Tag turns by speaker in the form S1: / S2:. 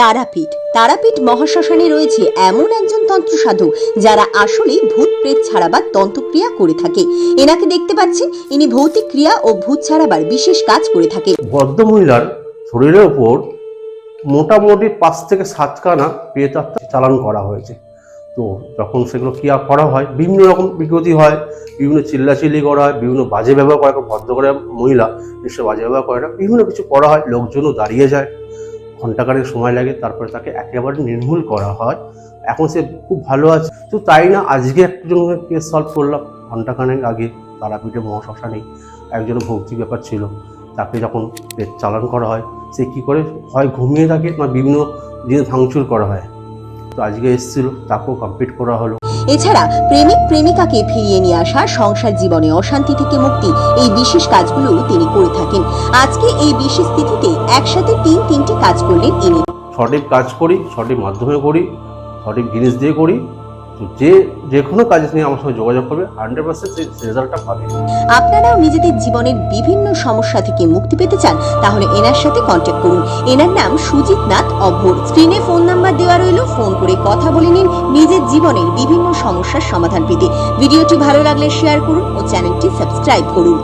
S1: তারাপীঠ। তারাপীঠ মহাশ্মশানে রয়েছে এমন একজন তন্ত্র সাধু যারা আসলেই ভূত প্রেত ছাড়াবার তন্ত্রক্রিয়া করে থাকে। এনাকে দেখতে পাচ্ছেন ইনি ভৌতিক ক্রিয়া ও ভূত ছাড়াবার বিশেষ কাজ করে থাকে।
S2: বদ্ধ মহিলার শরীরের ওপর মোটামুটি পাঁচ থেকে সাতখানা প্রেতাত্মা চালান করা হয়েছে। তো যখন সেগুলো ক্রিয়া করা হয়, বিভিন্ন রকম বিকৃতি হয়, বিভিন্ন চিল্লাচিল্লি করা হয়, বিভিন্ন বাজে ব্যবহার করে ভদ্র করে মহিলা নিশ্চয় বাজে ব্যবহার করে না, বিভিন্ন কিছু করা হয়, লোকজনও দাঁড়িয়ে যায়। ঘন্টাখানেক সময় লাগে, তারপরে তাকে একেবারে নির্মূল করা হয়। এখন সে খুব ভালো আছে। তো তাই না, আজকে একজনের কেস সলভ করলাম ঘন্টাখানেক আগে তারাপীঠে মহাশ্মশানে একজন ভৌতিক ব্যাপার ছিল। তাকে যখন পেট চালান করা হয়, সে কি করে, হয় ঘুমিয়ে থাকে না বিভিন্ন জিনিস ভাঙচুর করা হয়। তো আজকে এসেছিল, তাকেও কমপ্লিট করা হলো।
S1: এছাড়া প্রেমিক প্রেমিকাকে ফিরিয়ে নিয়ে আসা সংসার জীবনে অশান্তি থেকে মুক্তি এই বিশেষ কাজগুলো তিনি করে থাকেন। আজকে এই বিশেষ তিথিতে একসাথে তিন তিনটি কাজ করলেন তিনি
S2: সঠিক কাজ করি, সঠিক মাধ্যমে করি, সঠিক জিনিস দিয়ে করি যে যে কোনো নিয়ে আমার সঙ্গে যোগাযোগ করবে হান্ড্রেড পার্সেন্ট রেজাল্টটা পাবে।
S1: আপনারাও নিজেদের জীবনের বিভিন্ন সমস্যা থেকে মুক্তি পেতে চান, তাহলে এনার সাথে কন্ট্যাক্ট করুন। এনার নাম সুজিত নাথ অভোর স্ক্রিনে ফোন নাম্বার দেওয়া রইল ফোন করে কথা বলে নিন নিজের জীবনের বিভিন্ন সমস্যার সমাধান পেতে। ভিডিওটি ভালো লাগলে শেয়ার করুন ও চ্যানেলটি সাবস্ক্রাইব করুন।